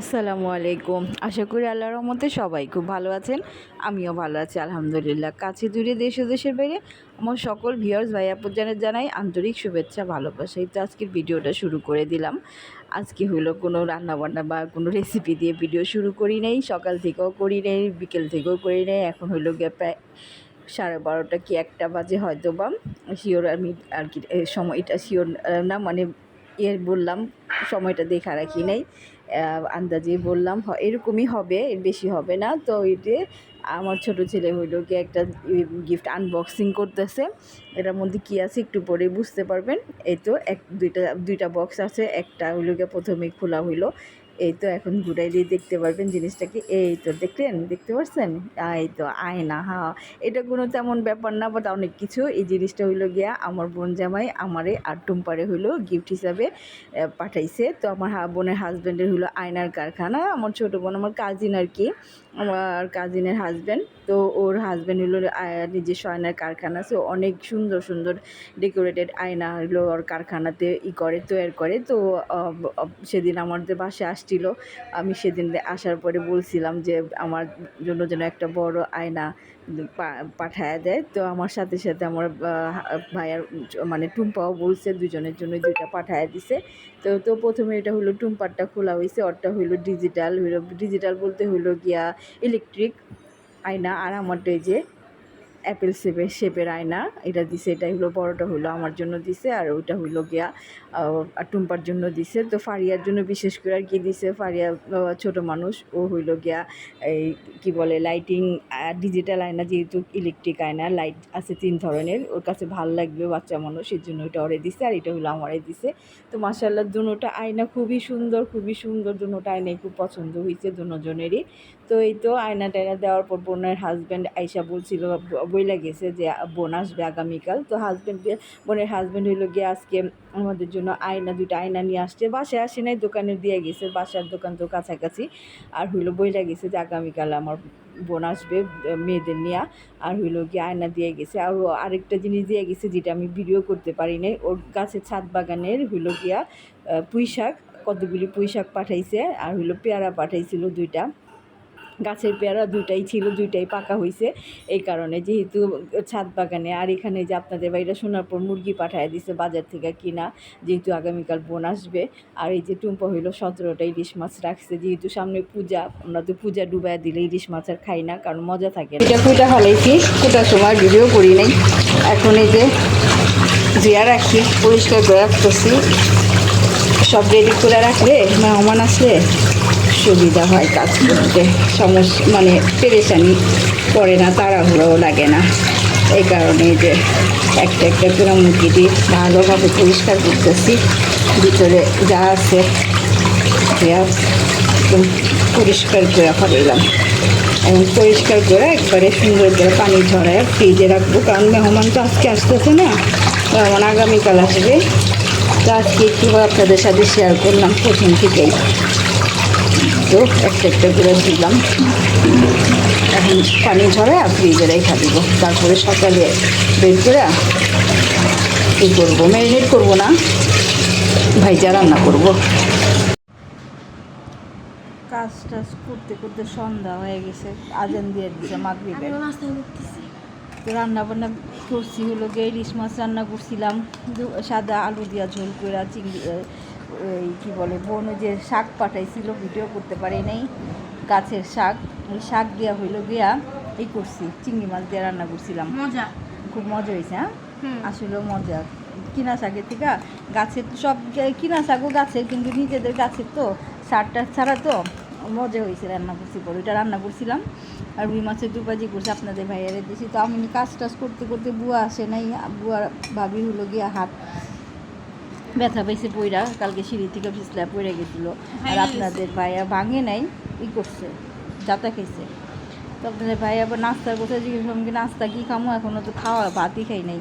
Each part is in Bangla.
আসসালামু আলাইকুম। আশা করি আল্লাহর রহমতে সবাই খুব ভালো আছেন। আমিও ভালো আছি আলহামদুলিল্লাহ। কাছে দূরে দেশ ও দেশের বাইরে আমার সকল ভিউয়ার্স ভাই আপুজানের জানাই আন্তরিক শুভেচ্ছা ভালোবাসা। এই তো আজকের ভিডিওটা শুরু করে দিলাম। আজকে হলো কোনো রান্নাবান্না বা কোনো রেসিপি দিয়ে ভিডিও শুরু করি নাই। সকাল থেকেও করি নাই বিকেল থেকেও করি নাই। এখন হলো গিয়ে প্রায় সাড়ে বারোটা কি একটা বাজে হয়তো বা শিওর আমি আর কি এ, সময়টা শিওর না মানে ইয়ে বললাম, সময়টা দেখা রাখি নাই। আন্দাজে বললাম এরকমই হবে, এর বেশি হবে না। তো এতে আমার ছোট ছেলে হইল কি একটা গিফট আনবক্সিং করতেছে। এটার মধ্যে কী আছে একটু পরে বুঝতে পারবেন। এই তো, এক, দুইটা দুইটা বক্স আছে। একটা হইল গিয়ে প্রথমে খোলা হইল। এই তো এখন ঘুরাই দিয়ে দেখতে পারবেন জিনিসটাকে এই তো দেখলেন, দেখতে পাচ্ছেন এই তো আয়না, হা। এটা কোনো তেমন ব্যাপার না বাট অনেক কিছু। এই জিনিসটা হইল গিয়া আমার বোন জামাই আমারে আর টুম্পারে হইল গিফট হিসাবে পাঠাইছে। তো আমার বোনের হাজব্যান্ডের হইল আয়নার কারখানা। আমার ছোটো বোন, আমার কাজিন আর কি। আমার কাজিনের হাজব্যান্ড তো ওর হাজব্যান্ড আয়- নিজস্ব আয়নার কারখানা। সো অনেক সুন্দর সুন্দর ডেকোরেটেড আয়না হলো ওর কারখানাতে ই করে তৈরি করে। তো সেদিন আমাদের বাসায় আসছিল। আমি সেদিন আসার পরে বলছিলাম যে, আমার জন্য যেন একটা বড় আয়না পাঠায় দেয়। তো আমার সাথে সাথে আমার ভাইয়ার মানে টুম্পাও বলছে, দুজনের জন্য দুইটা পাঠায় দিছে। তো তো প্রথমে এটা হলো টুম্পারটা খোলা হয়েছে ওরটা হইল ডিজিটাল হইল ডিজিটাল বলতে হইল গিয়া ইলেকট্রিক আয়না, আর আমারটা যে অ্যাপেল শেপের শেপের আয়না, এটা দিছে। এটা হলো বড়টা হলো আমার জন্য দিছে, আর ওইটা হইল গিয়া আর টুম্পার জন্য দিছে। তো ফারিয়ার জন্য বিশেষ করে আর কি দিছে। ফারিয়া ছোট মানুষ, ও হইল গিয়া এই কি বলে লাইটিং ডিজিটাল আয়না, যেহেতু ইলেকট্রিক আয়না লাইট আছে তিন ধরনের। ওর কাছে ভালো লাগবে বাচ্চা মানুষ এর জন্য ওটা ওরে দিছে আর এটা হলো আমারে দিছে। তো মাসাল্লাহ দুটোটা আয়না খুবই সুন্দর খুবই সুন্দর দুটোটা আয়নাই খুব পছন্দ হয়েছে দুজনেরই তো এই তো আয়না টায়না দেওয়ার পর বোনের হাজব্যান্ড আইসা বলছিল, বইলা গেছে যে বোন আসবে আগামীকাল। তো হাজব্যান্ড বোনের হাজব্যান্ড হইল গিয়ে আজকে আমাদের জন্য আয়না, দুইটা আয়না নিয়ে আসছে। বাসায় আসে নাই, দোকানে দিয়ে গেছে, বাসার দোকান তো কাছাকাছি। আর হইল বইলা গেছে যে আগামীকাল আমার বোন আসবে, মেয়েদের নিয়ে। আর হইল গিয়ে আয়না দিয়ে গেছে। আর আরেকটা জিনিস দিয়ে গেছে যেটা আমি ভিডিও করতে পারি নাই। ওর গাছের ছাদ বাগানের হইল গিয়া পুঁই শাক কতগুলি পুঁই শাক পাঠাইছে। আর হইল পেয়ারা পাঠাইছিল দুইটা। গাছের পেয়ারা দুইটাই ছিল, দুইটাই পাকা হয়েছে এই কারণে যেহেতু ছাদ বাগানে, আর এখানে যে আপনাদের বাড়িটা শোনার পর মুরগি পাঠায় দিছে বাজার থেকে কিনা, যেহেতু আগামীকাল বোন আসবে। আর এই যে টুম্পা হইল সতেরোটা ইলিশ মাছ রাখছে, যেহেতু সামনে পূজা, আমরা তো পূজা ডুবাই দিলে ইলিশ মাছ আর খাই না, কারণ মজা থাকে এটা কুটা ফেলাইছি কুটার সময় ভিডিও করি নাই। এখন এই যে জিয়া রাখি, পরিষ্কার করে রাখতেছি। সব রেডি করে রাখলে, মেহমান আসলে সুবিধা হয় কাজ করতে। সমস্যা মানে পেরেশানি পড়ে না, তাড়াহুড়োও লাগে না। এই কারণে যে একটা একটা করে মুরগিটি ভালোভাবে পরিষ্কার করতেছি। ভিতরে যা আছে পরিষ্কার করে ফেলাম এবং পরিষ্কার করে একবারে সুন্দর করে পানি ঝরায় ফ্রিজে রাখব। কারণ মেহমান তো আজকে আসতেছে না। মেহমান আগামীকাল আসবে। তো আজকে একটু আপনাদের সাথে শেয়ার করলাম প্রথম থেকেই। তো একটা একটা করে দিলাম। এখন পানি ঝরে আর ফ্রিজে রেখা দিব। তারপরে সকালে বের করে কী করব? ম্যারিনেট করব না? ভাইজা রান্না করব। কাজ টাজ করতে করতে সন্ধ্যা হয়ে গেছে। আজান দিয়ে দিছে মাগরিবের। আমিও নাস্তা করতেছি তো রান্না বান্না করছি হলো গিয়ে ইলিশ মাছ রান্না করছিলাম। সাদা আলু দিয়া ঝোল করে চিংড়ি ওই কী বলে বোন ওই যে শাক পাঠাইছিল ভিডিও করতে পারি নাই গাছের শাক ওই শাক দিয়া হইল গিয়া এই করছি চিংড়ি মাছ দিয়ে রান্না করছিলাম। মজা। খুব মজা হয়েছে হ্যাঁ? হুম। আসলেও মজা। কিনা শাকের থেকে গাছের তো সব কিনা শাকও গাছের কিন্তু নিজেদের গাছের তো সারটা ছাড়া তো মজা হয়েছে রান্না করছি পরে ওইটা রান্না করছিলাম। আর রুই মাছের দুপাজি করছি আপনাদের ভাইয়ারে দিয়েছি তো আমি কাজ টাজ করতে করতে বুয়া আসে নাই বুয়া ভাবি হলো গিয়া হাত ব্যথা পাইছে পইরা কালকে সিঁড়ি থেকে পিছলা পড়ে গেছিল। আর আপনাদের ভাইয়া ভাঙে নাই ই করছে যাতা খাইছে। তো আপনাদের ভাই আবার নাস্তার কথা জিজ্ঞেস করলাম কি নাস্তা কী খামো? এখনও তো খাওয়া ভাতই খাই নাই।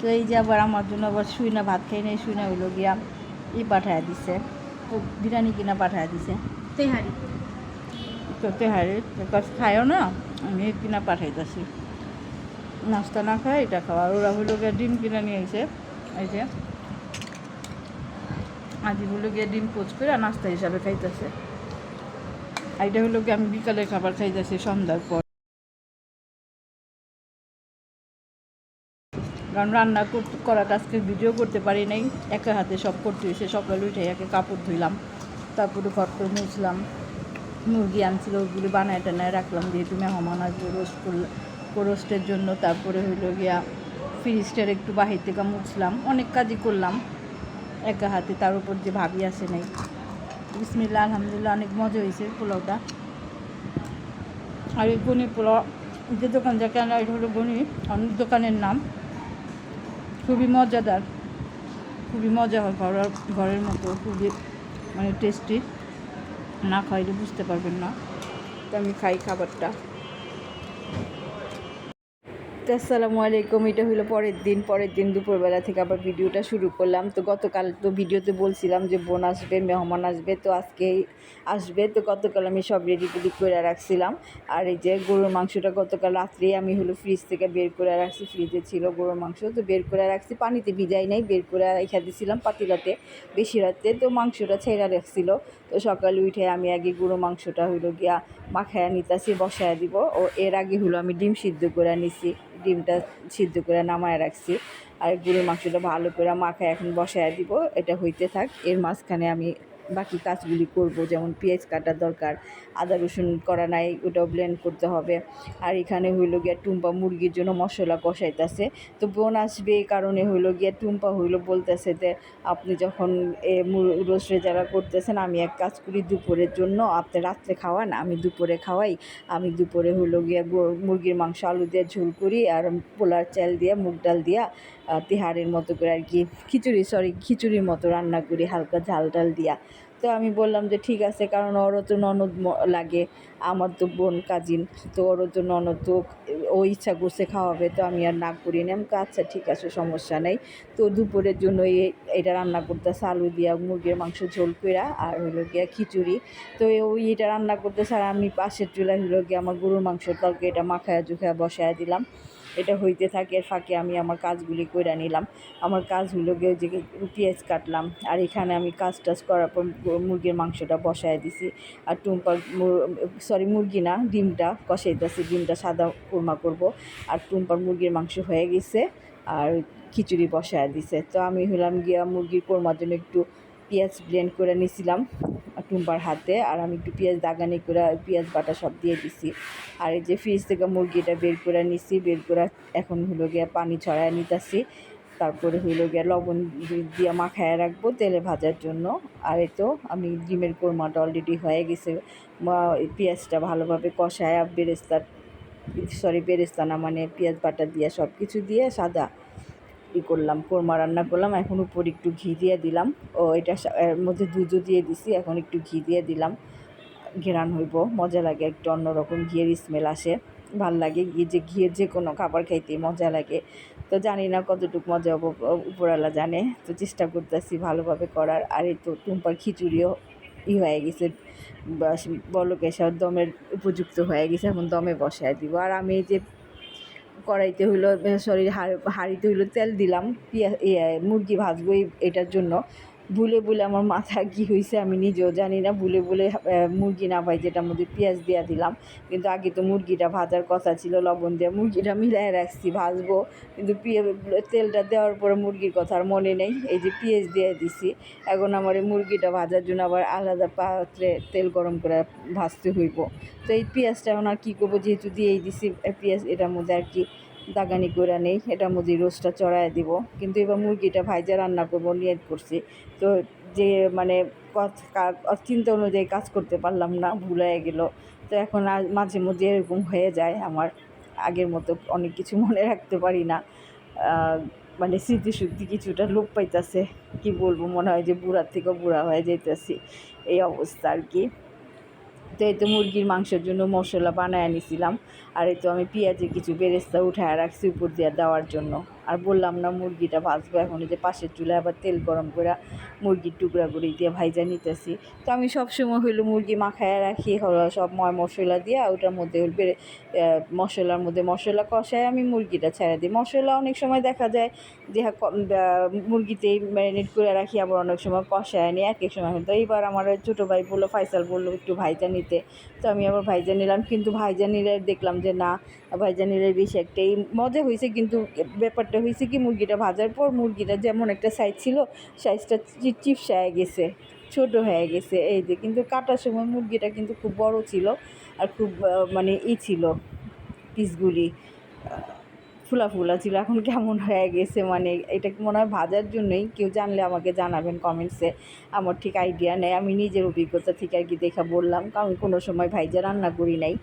তো এই যে আবার আমার জন্য আবার শুই না ভাত খাই নাই শুই না হইল গিয়া ই পাঠায় দিছে। বিরিয়ানি কিনা পাঠায় দিছে। তেহারি। তো তেহারে কাছে খায়ও না আমি কিনা পাঠাইতেছি। নাস্তা না খায় এটা খাওয়া। আর ওরা হইল গিয়া ডিম কিনা নিয়ে এসে এই যে। আজি হলো গিয়া ডিম পোচ করে নাস্তা হিসাবে খাইতেছে। এটা হলো গিয়ে আমি বিকালে খাবার খাইতেছি, সন্ধ্যার পর। কারণ রান্না করার আজকে ভিডিও করতে পারি নাই, একা হাতে সব করতে হয়েছে সকালে উঠে একে কাপড় ধুইলাম, তারপরে ঘর করে মুছলাম। মুরগি আনছিল, ওগুলি বানায় টানায় রাখলাম, যেহেতু মেহমান আসবে রোস্ট করলাম রোস্টের জন্য। তারপরে হইল গিয়া ফ্রিজটার একটু বাহির থেকে মুছলাম, অনেক কাজই করলাম। একা হাতে, তার উপর যে ভাবি আসে নাই। বিসমিল্লা আলহামদুলিল্লাহ, অনেক মজা হয়েছে পোলাওটা। আর এই গনি পোলাও, যে দোকান যাকে আনা, এটা হলো গনি অনেক দোকানের নাম খুবই মজাদার। খুবই মজা হয় ঘরের ঘরের মতো, খুবই মানে টেস্টি না খাইলে বুঝতে পারবেন না। তো আমি খাই খাবারটা। তো আসসালামু আলাইকুম, এটা হলো পরের দিন। পরের দিন দুপুরবেলা থেকে আবার ভিডিওটা শুরু করলাম। তো গতকাল তো ভিডিওতে বলছিলাম যে বোন আসবে, মেহমান আসবে, তো আজকেই আসবে। তো গতকাল আমি সব রেডি টেডি করে রাখছিলাম। আর এই যে গরুর মাংসটা গতকাল রাত্রেই আমি হলো ফ্রিজ থেকে বের করে রাখছি। ফ্রিজে ছিল গরুর মাংস, তো বের করে রাখছি। পানিতে ভিজাই নাই, বের করে রেখে দিয়েছিলাম পাতিলাতে বেশি রাতে তো মাংসটা ছেড়া রাখছিল। তো সকালে উঠে আমি আগে গরু মাংসটা হইল গিয়া মাখায়া নিতাছি, বসায় দিব। ও এর আগে হলো আমি ডিম সিদ্ধ করে নিছি ডিমটা সিদ্ধ করে নামায় রাখছি। আর গরুর মাংসটা ভালো করে মাখায় এখন বসায় দিব, এটা হইতে থাক। এর মাঝখানে আমি বাকি কাজগুলি করব, যেমন পেঁয়াজ কাটার দরকার, আদা রসুন করা নাই, ওটাও ব্লেন্ড করতে হবে। আর এখানে হইল গিয়া টুম্পা মুরগির জন্য মশলা কষাইতেছে। তো বোন আসবে এই কারণে হইল গিয়া টুম্পা হইল বলতেছে যে, আপনি যখন এ রোস্টে যারা করতেছেন, আমি এক কাজ করি, দুপুরের জন্য আপনি রাত্রে খাওয়ান, আমি দুপুরে খাওয়াই। আমি দুপুরে হইল গিয়া মুরগির মাংস, আলু দিয়ে ঝোল করি, আর পোলার চাল দিয়ে, মুগ ডাল দিয়া তিহারের মতো করে আর কি, খিচুড়ি সরি খিচুড়ির মতো রান্না করি, হালকা ঝাল টাল দিয়া। তো আমি বললাম যে, ঠিক আছে, কারণ ওরও তো ননদ লাগে, আমার তো বোন কাজিন, তো ওরও তো ননদ তো ও ইচ্ছা করছে খাওয়াবে, তো আমি আর না করি নি। আমি আচ্ছা ঠিক আছে, সমস্যা নেই। তো দুপুরের জন্য এটা রান্না করতেছে আলু দিয়া, মুরগির মাংস ঝোল কইরা, আর হলো গিয়া খিচুড়ি। তো ওই এটা রান্না করতেছে, আর আমি পাশের চুলায় হলো গিয়ে আমার গরুর মাংসর তলকে এটা মাখায়া জুখায়া বসায় দিলাম। এটা হইতে থাকে, এর ফাঁকে আমি আমার কাজগুলি করে নিলাম। আমার কাজ হলো গিয়ে যে পেঁয়াজ কাটলাম, আর এখানে আমি কাজ টাজ করার পর মুরগির মাংসটা বসায় দিছি। আর টুম্পার সরি মুরগি না, ডিমটা কষাইতেছি, ডিমটা সাদা কোরমা করব। আর টুম্পার মুরগির মাংস হয়ে গেছে, আর খিচুড়ি বসায় দিছে। তো আমি হলাম গিয়া মুরগির কোরমার জন্য একটু পেঁয়াজ ব্লেন্ড করে নিয়েছিলাম টুম্পার হাতে, আর আমি একটু পেঁয়াজ দাগানি করে পেঁয়াজ বাটা সব দিয়ে দিছি। আর এই যে ফ্রিজ থেকে মুরগিটা বের করে নিছি, বের করে এখন হলো গিয়া পানি ছড়ায় নিতেছি। তারপরে হইল গিয়া লবণ দিয়ে মাখায় রাখব তেলে ভাজার জন্য। আর তো আমি ডিমের কোরমাটা অলরেডি হয়ে গেছে। পেঁয়াজটা ভালোভাবে কষায়, বেরেস্তা সরি বেরেস্তা না মানে পেঁয়াজ বাটা দিয়ে সব কিছু দিয়ে সাদা ই করলাম, কোরমা রান্না করলাম, এখন উপর একটু ঘি দিয়ে দিলাম। ও, এটা এর মধ্যে দুধও দিয়ে দিছি, এখন একটু ঘি দিয়ে দিলাম। ঘেরান হইব, মজা লাগে, একটু অন্যরকম ঘিয়ের স্মেল আসে। ভালো লাগে, ঘি যে, ঘিয়ের যে কোনো খাবার খাইতে মজা লাগে। তো জানি না কতটুকু মজা হব উপরওয়ালা জানে। তো চেষ্টা করতেছি ভালোভাবে করার। আর এই তো টুম্পার খিচুড়িও ই হয়ে গেছে বলকে দমের উপযুক্ত হয়ে গেছে, এখন দমে বসায় দিব। আর আমি এই যে কড়াইতে হইল সরি হাঁড়িতে হইল তেল দিলাম মুরগি ভাজবো এটার জন্য। ভুলে ভুলে আমার মাথা কী হয়েছে আমি নিজেও জানি না। ভুলে ভুলে মুরগি না ভাই যেটার মধ্যে পেঁয়াজ দেওয়া দিলাম। কিন্তু আগে তো মুরগিটা ভাজার কথা ছিল, লবণ দিয়ে মুরগিটা মিলাই রাখছি, ভাজবো। কিন্তু তেলটা দেওয়ার পরে মুরগির কথা আর মনে নেই। এই যে পেঁয়াজ দিয়ে দিছি, এখন আমার এই মুরগিটা ভাজার জন্য আবার আলাদা পাত্রে তেল গরম করে ভাজতে হইব। তো এই পেঁয়াজটা এখন আর কী করব? যেহেতু দিয়েই দিছি পেঁয়াজ এটার মধ্যে আর কি দাগানি করে নেই এটার মধ্যে রোস্টটা চড়াই দিব। কিন্তু এবার মুরগিটা ভাইজা রান্না করব, নিয়ত করছি। তো যে মানে চিন্তা অনুযায়ী কাজ করতে পারলাম না, ভুল গেল। তো এখন মাঝে মধ্যে এরকম হয়ে যায়, আমার আগের মতো অনেক কিছু মনে রাখতে পারি না। মানে স্মৃতিশক্তি কিছুটা লোপ পাইতেছে, কি বলব, মনে হয় যে বুড়ার থেকেও বুড়া হয়ে যেতেছি এই অবস্থা আর কি। তো এই তো মুরগির মাংসের জন্য মশলা বানায় নিছিলাম আর এই তো আমি পেঁয়াজে কিছু বেরেস্তা উঠায় রাখছি উপর দিয়ে দেওয়ার জন্য। আর বললাম না, মুরগিটা ভাজবো এখন, এই যে পাশের চুলায় আবার তেল গরম করে মুরগির টুকরা করে দিয়ে ভাইজা নিতেছি। তো আমি সব সময় হইল মুরগি মাখায় রাখি, হলো সব ময় মশলা দিয়ে, ওটার মধ্যে হইল মশলার মধ্যে মশলা কষায় আমি মুরগিটা ছেড়ে দিই। মশলা অনেক সময় দেখা যায় যে মুরগিতেই ম্যারিনেট করে রাখি, আবার অনেক সময় কষায় নিই এক এক সময়। তো এইবার আমার ছোটো ভাই বলল, ফাইসাল বলল, একটু ভাইজা নিতে। তো আমি আবার ভাইজা নিলাম, কিন্তু ভাইজা নিলে দেখলাম যে না, ভাইজা নিলে বেশি একটাই মজা হয়েছে কিন্তু ব্যাপারটা হয়েছে কি মুরগিটা ভাজার পর মুরগিটা যেমন একটা সাইজ ছিল সাইজটা চিপস হয়ে গেছে, ছোট হয়ে গেছে। এই যে, কিন্তু কাটার সময় মুরগিটা কিন্তু খুব বড় ছিল আর খুব মানে ই ছিল পিসগুলি ফুলা ফুলা ছিল। এখন কেমন হয়ে গেছে? মানে এটা মনে হয় ভাজার জন্যই? কেউ জানলে আমাকে জানাবেন কমেন্টসে। আমার ঠিক আইডিয়া নেই। আমি নিজের অভিজ্ঞতা থেকে আর কি দেখা বললাম। কারণ কোনো সময় ভাইজা রান্না করি নাই।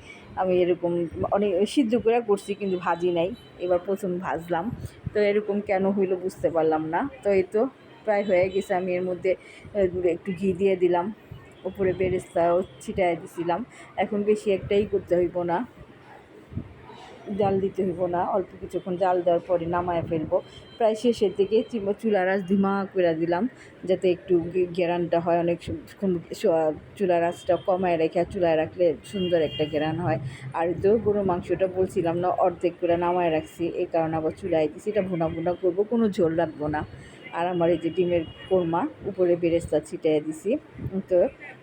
আমি এরকম অনেক সিদ্ধ করে করছি কিন্তু ভাজি নাই। এবার প্রথম ভাজলাম। তো এরকম কেন হইল বুঝতে পারলাম না। তো এই তো প্রায় হয়ে গেছে। আমি এর মধ্যে একটু ঘি দিয়ে দিলাম। উপরে বেরেস্তাও ছিটাই দিছিলাম। এখন বেশি একটাই করতে হইব না। জাল দিতে হইব না, অল্প কিছুক্ষণ জাল দেওয়ার পরে নামায় ফেলব। প্রায় শেষের দিকে চি- চুলার আঁচ ধিমা করে দিলাম, যাতে একটু গেরানটা হয়, অনেক সুন্দর চুলার আঁচটা কমায় রেখে চুলায় রাখলে সুন্দর একটা গেরান হয়। আর তো গরু মাংসটা বলছিলাম না, অর্ধেক করে নামায় রাখছি এই কারণে আবার চুলায় দিচ্ছি এটা ভুনা ভুনা করব, কোনো ঝোল রাখব না। আর আমার এই যে ডিমের কোরমা, উপরে বেরেস্তা ছিটিয়ে দিছি। তো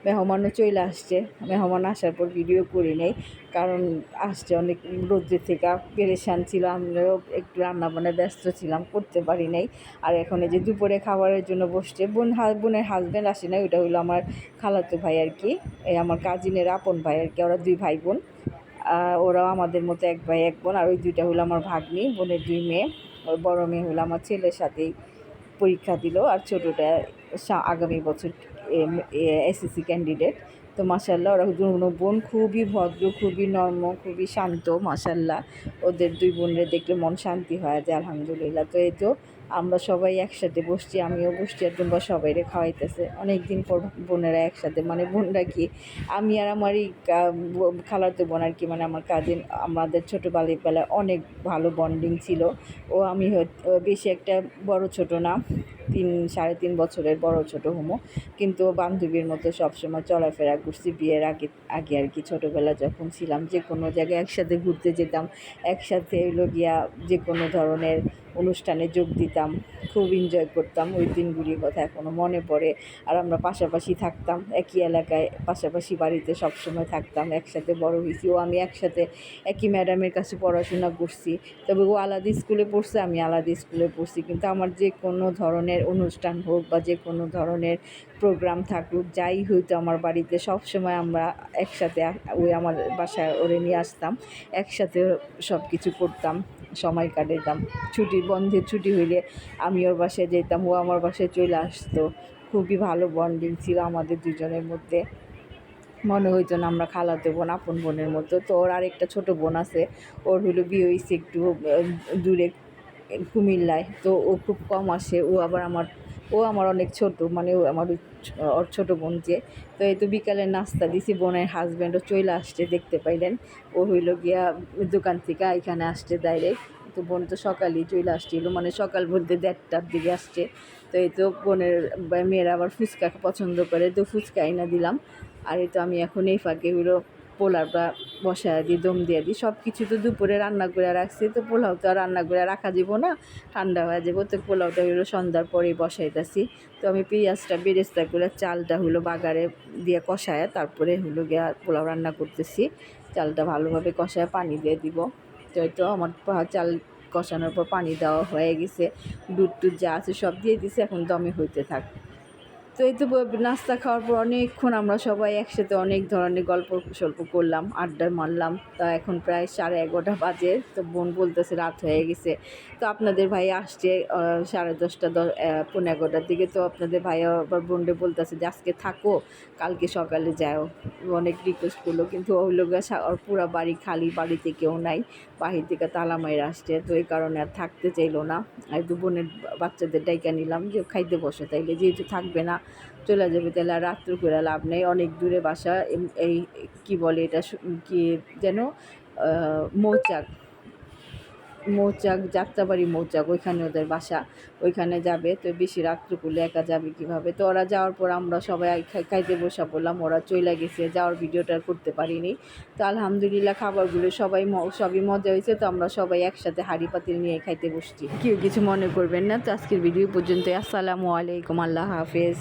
মেহমানও চলে আসছে। মেহমান আসার পর ভিডিও করি নেই, কারণ আসছে অনেক রোদ্রের থেকে, পেরেশান ছিল আমরাও একটু রান্নাবান্নায় ব্যস্ত ছিলাম, করতে পারি নাই। আর এখন এই যে দুপুরে খাবারের জন্য বসছে, বোন বোনের হাজব্যান্ড আসে না ওইটা হলো আমার খালাতো ভাই আর কি, এই আমার কাজিনের আপন ভাই আর কি, ওরা দুই ভাই বোন। ওরাও আমাদের মতো এক ভাই, এক বোন, আর ওই দুইটা হলো আমার ভাগ্নি, বোনের দুই মেয়ে ওই বড় মেয়ে হলো আমার ছেলের সাথেই। পরীক্ষা দিল আর ছোটোটা আগামী বছর এসএসসি ক্যান্ডিডেট তো মাসাল্লাহ ওরা দুনো বোন খুবই ভদ্র, খুবই নর্ম, খুবই শান্ত মাসাল্লাহ ওদের দুই বোনরে দেখলে মন শান্তি হয় যে আলহামদুলিল্লাহ। তো এই তো আমরা সবাই একসাথে বসছি, আমিও বসছি, আর তোমরা সবাইরে খাওয়াইতেছে। অনেক দিন পর বোনেরা একসাথে মানে বোনরা কি, আমি আর আমার এই কা- ব- খালাতো বোন আর কি মানে আমার কাজিন, আমাদের ছোটোবেলায় বেলায় অনেক ভালো বন্ডিং ছিল। ও আমি বেশি একটা বড় ছোট না, তিন, সাড়ে তিন বছরের বড় ছোট হোমো। কিন্তু বান্ধবীর মতো সবসময় চলাফেরা করছি বিয়ের আগে আগে আর কি, ছোটোবেলা যখন ছিলাম যে কোনো জায়গায় একসাথে ঘুরতে যেতাম, একসাথে হলো গিয়া যে কোনো ধরনের অনুষ্ঠানে যোগ দিতাম, খুব এনজয় করতাম ওই দিনগুলির কথা এখনও মনে পড়ে। আর আমরা পাশাপাশি থাকতাম, একই এলাকায় পাশাপাশি বাড়িতে সবসময় থাকতাম, একসাথে বড় হয়েছি। ও আমি একসাথে একই ম্যাডামের কাছে পড়াশোনা করছি। তবে ও আলাদা স্কুলে পড়ছে, আমি আলাদা স্কুলে পড়ছি। কিন্তু আমার যে কোনো ধরনের অনুষ্ঠান হোক বা যে কোনো ধরনের প্রোগ্রাম থাকুক, যাই হইতো আমার বাড়িতে সব সময় আমরা একসাথে ওই আমার বাসায় ওরে নিয়ে আসতাম একসাথে সব কিছু করতাম। সময় কাটাইতাম। ছুটি, বন্ধের ছুটি হইলে আমি ওর বাসায় যেতাম ও আমার বাসায় চলে আসতো। খুবই ভালো বন্ডিং ছিল আমাদের দুজনের মধ্যে। মনে হইতো না আমরা খালাতে বোন, আপন বোনের মতো। তো ওর আরেকটা ছোট বোন আছে, ওর হলো বিয়ে হয়েছে একটু দূরে কুমিল্লায়। তো ও খুব কম আসে, ও আবার আমার ও আমার অনেক ছোট মানে ও আমার ওর ছোট বোন যে। তো এই তো বিকালে নাস্তা দিছি, বোনের হাজব্যান্ডও চলে আসছে, দেখতে পাইলেন। ও হইল গিয়া দোকান থেকে এখানে আসছে ডাইরেক্ট তো বোন তো সকালেই চলে আসছিল মানে সকাল বলতে দেড়টার দিকে আসছে। তো এই তো বোনের মেয়েরা আবার ফুচকা পছন্দ করে, তো ফুচকা এনে দিলাম। আর এই তো আমি এখন এই ফাঁকে হলো পোলাওটা বসায় দিই, দম দিয়ে দিই। সব কিছু তো দুপুরে রান্না করে রাখছি, তো পোলাও তো আর রান্না করে রাখা যাব না, ঠান্ডা হয়ে যাব তো পোলাওটা হলো সন্ধ্যার পরেই বসাইতেছি। তো আমি পেঁয়াজটা বেরেস্তা করে চালটা হলো বাগারে দিয়ে কষায়, তারপরে হলো গিয়া পোলাও রান্না করতেছি। চালটা ভালোভাবে কষায় পানি দিয়ে দিব। তো তো আমার চাল কষানোর পর পানি দেওয়া হয়ে গেছে। দুধ টুধ যা আছে সব দিয়ে দিছে, এখন দমে হইতে থাক। তো এই তো নাস্তা খাওয়ার পর অনেকক্ষণ আমরা সবাই একসাথে অনেক ধরনের গল্প সল্প করলাম, আড্ডা মারলাম। তা এখন প্রায় সাড়ে এগারোটা বাজে, তো বোন বলতেছে রাত হয়ে গেছে। তো আপনাদের ভাই আসছে সাড়ে দশটা দশ পনেরো এগারোটার দিকে। তো আপনাদের ভাই আবার বোনরে বলতেছে যে, আজকে থাকো, কালকে সকালে যাও। অনেক রিকোয়েস্ট করল, কিন্তু ওই লোক পুরো বাড়ি খালি, বাড়িতে কেউ নাই। বাহির থেকে তালা মাইরা আসছে, তো এই কারণে আর থাকতে চাইলো না। আর দু বোনের বাচ্চাদের ডাইকা নিলাম, যে খাইতে বসে, তাইলে যেহেতু থাকবে না চলে যাবে, তাহলে আর রাত্র করে লাভ নেই। অনেক দূরে বাসা এই, কি বলে এটা কি যেন মৌচাক মৌচাক, যাত্রাবাড়ি মৌচাক, ওইখানে ওদের বাসা, ওইখানে যাবে। তো বেশি রাত্রে করলে একা যাবে কীভাবে? তো ওরা যাওয়ার পর আমরা সবাই খাইতে বসা পড়লাম, ওরা চলে গেছে, যাওয়ার ভিডিওটা করতে পারিনি। তো আলহামদুলিল্লাহ খাবারগুলো সবাই সবই মজা হয়েছে, তো আমরা সবাই একসাথে হাঁড়ি পাতিল নিয়ে খাইতে বসছি। কেউ কিছু মনে করবেন না, তো আজকের ভিডিও পর্যন্ত আসসালামু আলাইকুম, আল্লাহ হাফেজ।